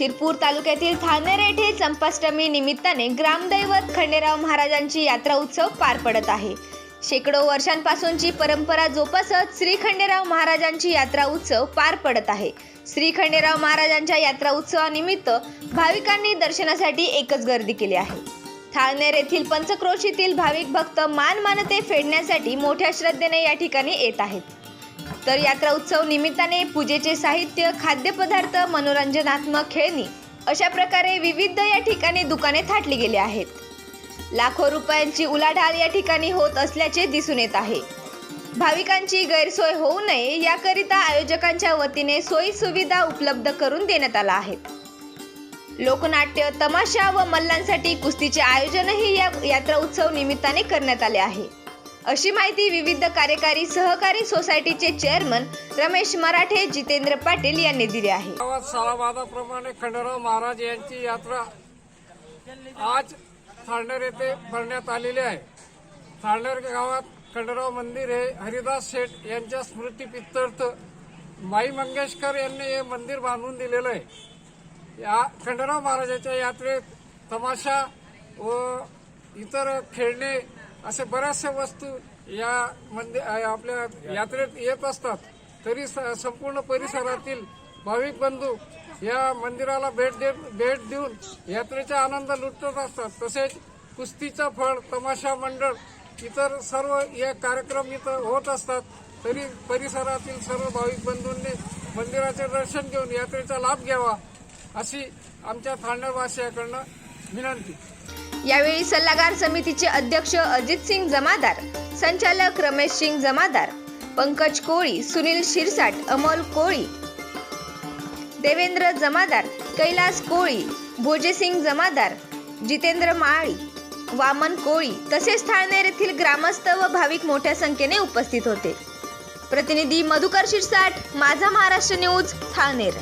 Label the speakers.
Speaker 1: शिरपूर तालुक्यातील थानेर येथे चंपाष्टमी निमित्ताने ग्रामदैवत खंडेराव महाराजांची यात्रा उत्सव पार पडत आहे. शेकडो वर्षांपासूनची परंपरा जोपासत श्री खंडेराव महाराजांची यात्रा उत्सव पार पडत आहे. श्री खंडेराव महाराजांच्या यात्रा उत्सवानिमित्त भाविकांनी दर्शनासाठी एकच गर्दी केली आहे. थाळनेर येथील पंचक्रोशीतील भाविक भक्त मान मानते फेडण्यासाठी मोठ्या श्रद्धेने या ठिकाणी येत आहेत. तर यात्रा उत्सव निमित्ताने पूजेचे साहित्य खाद्यपदार्थ मनोरंजनात्मक खेळणी अशा प्रकारे विविध या ठिकाणी दुकाने थाटली गेली आहेत. लाखो रुपयांची उलाढाल या ठिकाणी होत असल्याचे दिसून येत आहे. भाविकांची गैरसोय होऊ नये याकरिता आयोजकांच्या वतीने सोयी सुविधा उपलब्ध करून देण्यात आला आहे. लोकनाट्य तमाशा व मल्लांसाठी कुस्तीचे आयोजनही या यात्रा उत्सव निमित्ताने करण्यात आले आहे. अशी माहिती विविध कार्यकारी सहकारी सोसायटीचे चेअरमन रमेश मराठे जितेंद्र पाटील यांनी दिली आहे.
Speaker 2: गावात सालाबादाप्रमाणे खंडराव महाराज यांची यात्रा आज थाळनेर येथे भरण्यात आलेली आहे. थाळनेर गावात खंडराव मंदिर हे हरिदास शेठ यांच्या स्मृतीपित्यर्थ माई मंगेशकर यांनी हे मंदिर बांधून दिलेलं आहे. या खंडराव महाराजाच्या यात्रेत तमाशा व इतर खेळणे असे बऱ्याचशा वस्तू या मंदिर आपल्या यात्रेत येत असतात. तरी स- संपूर्ण परिसरातील भाविक बंधू या मंदिराला भेट दे भेट देऊन यात्रेचा आनंद लुटत असतात. तसेच कुस्तीचा फळ तमाशा मंडळ इतर सर्व या कार्यक्रम इथं होत असतात. तरी परिसरातील सर्व भाविक बंधूंनी मंदिराचे दर्शन घेऊन यात्रेचा लाभ घ्यावा अशी आमच्या थांडवासियाकडनं विनंती.
Speaker 1: यावेळी सल्लागार समितीचे अध्यक्ष अजित सिंग जमादार संचालक रमेश सिंग जमादार पंकज कोळी सुनील शिरसाट अमोल कोळी देवेंद्र जमादार कैलास कोळी भोजेसिंग जमादार जितेंद्र माळी वामन कोळी तसेच थाळनेर येथील ग्रामस्थ व भाविक मोठ्या संख्येने उपस्थित होते. प्रतिनिधी मधुकर शिरसाट माझा महाराष्ट्र न्यूज थाळनेर.